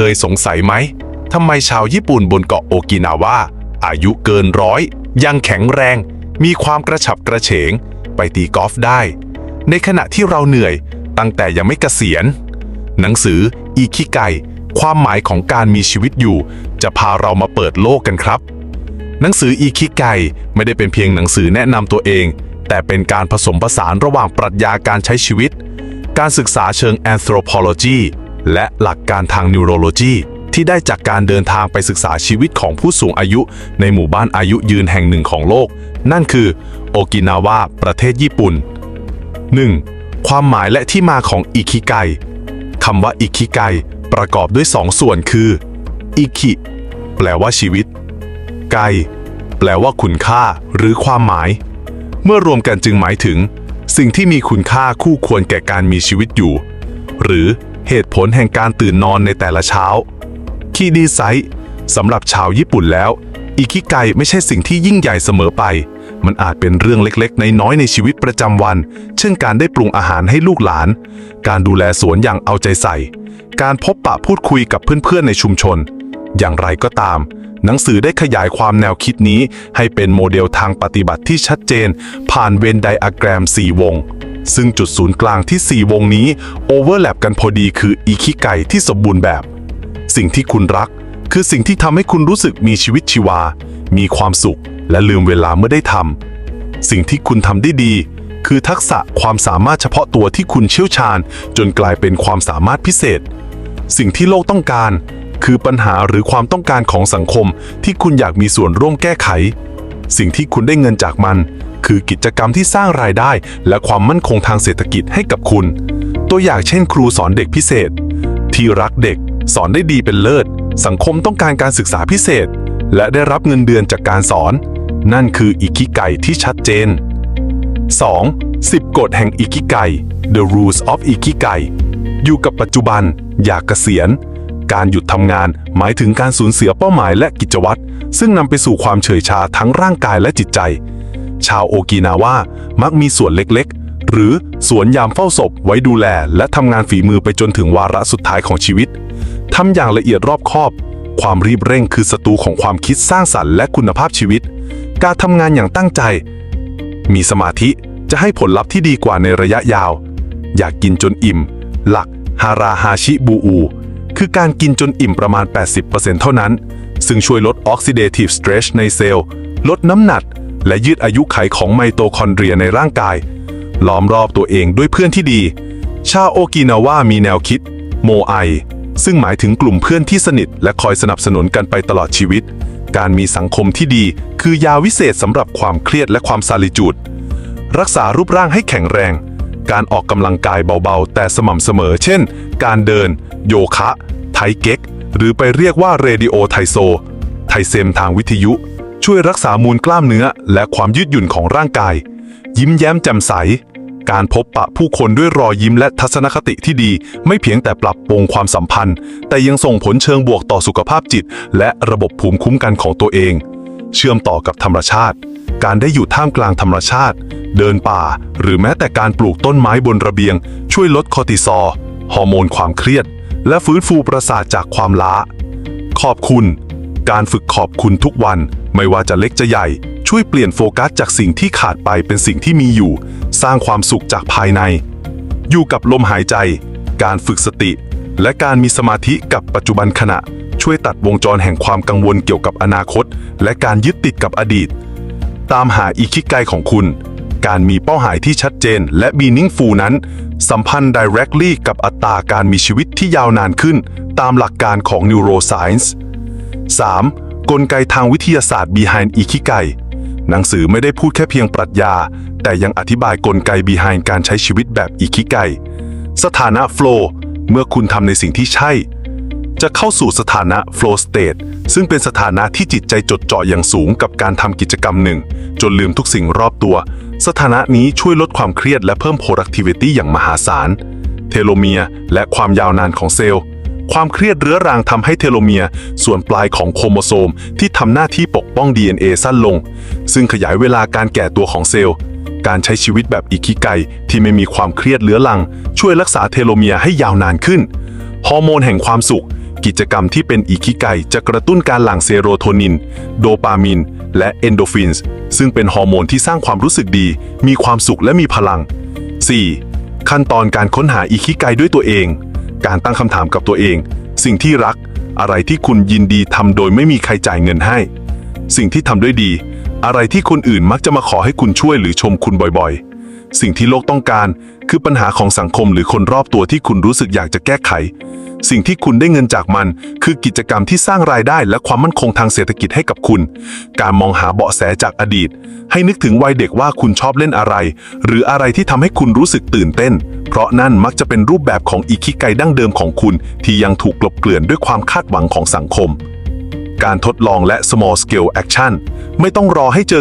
เคยสงสัยไหมทำไมชาวญี่ปุ่นบนเกาะโอกินาวาอายุเกินร้อย ยังแข็งแรง มีความกระฉับกระเฉง ไปตีกอล์ฟได้ ในขณะที่เราเหนื่อยตั้งแต่ยังไม่เกษียณ หนังสืออีคิไกความหมายของการมีชีวิตอยู่ จะพาเรามาเปิดโลกกันครับ หนังสืออีคิไกไม่ได้เป็นเพียงหนังสือแนะนำตัวเอง แต่เป็นการผสมผสานระหว่างปรัชญาการใช้ชีวิต การศึกษาเชิง anthropology และหลักการทาง neurology ที่ได้จากการเดินทางไปศึกษาชีวิตของผู้สูงอายุ ในหมู่บ้านอายุยืนแห่งหนึ่งของโลก นั่นคือโอกินาวาประเทศญี่ปุ่น 1. ความหมายและที่มาของอิคิไกคำว่าอิคิไกประกอบด้วยสองส่วนคืออิคิแปลว่าชีวิต ไก แปลว่าคุณค่าหรือความหมาย เมื่อรวมกันจึงหมายถึง สิ่งที่มีคุณค่าคู่ควรแก่การมีชีวิตอยู่ หรือ เหตุผลแห่งการตื่นนอนในแต่ละเช้า คีดีไซต์สำหรับชาวญี่ปุ่นแล้ว อิคิไกไม่ใช่สิ่งที่ยิ่งใหญ่เสมอไป มันอาจเป็นเรื่องเล็กๆ ในน้อยในชีวิตประจำวัน เช่นการได้ปรุงอาหารให้ลูกหลาน การดูแลสวนอย่างเอาใจใส่ การพบปะพูดคุยกับเพื่อนๆในชุมชน อย่างไรก็ตาม หนังสือได้ขยายความแนวคิดนี้ให้เป็นโมเดลทางปฏิบัติที่ชัดเจน ผ่านเวนไดอะแกรม 4 วง ซึ่งจุดศูนย์กลางที่ 4 วงนี้โอเวอร์แลปกันพอดีคืออิคิไกที่สมบูรณ์แบบ สิ่งที่คุณรัก คือสิ่งที่ทำให้คุณรู้สึกมีชีวิตชีวา มีความสุข และลืมเวลาเมื่อได้ทำสิ่งที่คุณทำได้ดี คือทักษะความสามารถเฉพาะตัวที่คุณเชี่ยวชาญ จนกลายเป็นความสามารถพิเศษ สิ่งที่โลกต้องการ คือปัญหาหรือความต้องการของสังคมที่คุณอยากมีส่วนร่วมแก้ไข สิ่งที่คุณได้เงินจากมัน คือกิจกรรมที่สร้างรายได้ และความมั่นคงทางเศรษฐกิจให้กับคุณ ตัวอย่างเช่น ครูสอนเด็กพิเศษ ที่รักเด็ก สอนได้ดีเป็นเลิศ สังคมต้องการการศึกษาพิเศษ และได้รับเงินเดือนจากการสอน นั่นคืออิคิไกที่ชัดเจน 2. 10 กฎแห่งอิคิไก The Rules of Ikigai อยู่กับปัจจุบัน อยากเกษียณ การหยุดทำงานหมายถึงการสูญเสียเป้าหมายและกิจวัตร ซึ่งนำไปสู่ความเฉยชาทั้งร่างกายและจิตใจ ชาวโอกินาว่ามักมีสวนเล็กๆ หรือสวนยามเฝ้าศพไว้ดูแล และทำงานฝีมือไปจนถึงวาระสุดท้ายของชีวิตทำอย่างละเอียดรอบคอบ ความรีบเร่งคือศัตรูของความคิดสร้างสรรค์และคุณภาพชีวิต การทำงานอย่างตั้งใจ มีสมาธิจะให้ผลลัพธ์ที่ดีกว่าในระยะยาว อยากกินจนอิ่ม หลักฮาราฮาชิบูอูคือการกินจนอิ่มประมาณ 80%เท่านั้น ซึ่งช่วยลดออกซิเดทีฟสเตรสในเซลล์ ลดน้ำหนัก และยืดอายุไขของไมโตคอนเดรียในร่างกาย ล้อมรอบตัวเองด้วยเพื่อนที่ดี ชาโอกินาวามีแนวคิด โมไอ ซึ่งหมายถึงกลุ่มเพื่อนที่สนิท และคอยสนับสนุนกันไปตลอดชีวิต การมีสังคมที่ดีคือยาวิเศษสำหรับความเครียดและความซาลิจูด รักษารูปร่างให้แข็งแรง การออกกำลังกายเบาๆ แต่สม่ำเสมอ เช่น การเดิน โยคะ ไทเก๊ก หรือไปเรียกว่าเรดิโอไทโซ ไทเซมทางวิทยุ ช่วยรักษามวลกล้ามเนื้อและความยืดหยุ่นของร่างกาย ยิ้มแย้มแจ่มใส การพบปะผู้คนด้วยรอยยิ้มและทัศนคติที่ดี ไม่เพียงแต่ปรับปรุงความสัมพันธ์ แต่ยังส่งผลเชิงบวกต่อสุขภาพจิต และระบบภูมิคุ้มกันของตัวเอง เชื่อมต่อกับธรรมชาติ การได้อยู่ท่ามกลางธรรมชาติ เดินป่า หรือแม้แต่การปลูกต้นไม้บนระเบียง ช่วยลดคอติซอลฮอร์โมนความเครียด และฟื้นฟูประสาทจากความล้าขอบคุณ การฝึกขอบคุณทุกวัน ไม่ว่าจะเล็กจะใหญ่ ช่วยเปลี่ยนโฟกัสจากสิ่งที่ขาดไปเป็นสิ่งที่มีอยู่ สร้างความสุขจากภายใน อยู่กับลมหายใจ การฝึกสติ และการมีสมาธิกับปัจจุบันขณะ ช่วยตัดวงจรแห่งความกังวลเกี่ยวกับอนาคต และการยึดติดกับอดีต ตามหาอีคิกไกของคุณ การมีเป้าหมายที่ชัดเจน และ meaningful นั้น สัมพันธ์ directly กับอัตราการมีชีวิตที่ยาวนานขึ้น ตามหลักการของ neuroscience 3. กลไกทางวิทยาศาสตร์ behind อีคิไกหนังสือไม่ได้พูดแค่เพียงปรัชญา แต่ยังอธิบายกลไก behind การใช้ชีวิตแบบอีคิไกสถานะ flow เมื่อคุณทำในสิ่งที่ใช่ จะเข้าสู่สถานะ flow state ซึ่งเป็นสถานะที่จิตใจจดจ่ออย่างสูงกับการทำกิจกรรมหนึ่ง จนลืมทุกสิ่งรอบตัว สถานะนี้ช่วยลดความเครียดและเพิ่ม productivity อย่างมหาศาล เทโลเมียร์และความยาวนานของเซลล์ ความเครียดเรื้อรังทำให้เทโลเมียร์ส่วนปลายของโครโมโซมที่ทำหน้าที่ปกป้อง DNA สั้นลง ซึ่งขยายเวลาการแก่ตัวของเซลล์ การใช้ชีวิตแบบอิคิไกที่ไม่มีความเครียดเรื้อรัง ช่วยรักษาเทโลเมียร์ให้ยาวนานขึ้น ฮอร์โมนแห่งความสุข กิจกรรมที่เป็นอิคิไกจะกระตุ้นการหลั่งเซโรโทนิน โดปามิน และเอนโดฟินส์ซึ่งเป็นฮอร์โมนที่สร้างความรู้สึกดี มีความสุขและมีพลัง 4. ขั้นตอนการค้นหาอิคิไกด้วยตัวเอง การตั้งคำถามกับตัวเอง สิ่งที่รัก อะไรที่คุณยินดีทำโดยไม่มีใครจ่ายเงินให้ สิ่งที่ทำด้วยดี อะไรที่คนอื่นมักจะมาขอให้คุณช่วยหรือชมคุณบ่อยๆ สิ่งที่โลกต้องการ คือปัญหาของสังคมหรือคนรอบตัวที่คุณรู้สึกอยากจะแก้ไข สิ่งที่คุณได้เงินจากมัน คือกิจกรรมที่สร้างรายได้และความมั่นคงทางเศรษฐกิจให้กับคุณ การมองหาเบาะแสจากอดีต ให้นึกถึงวัยเด็กว่าคุณชอบเล่นอะไร หรืออะไรที่ทำให้คุณรู้สึกตื่นเต้น เพราะนั่นมักจะเป็นรูปแบบของอิคิไกดั้งเดิมของคุณ ที่ยังถูกกลบเกลื่อนด้วยความคาดหวังของสังคม การทดลองและ small scale action ไม่ต้องรอให้เจอ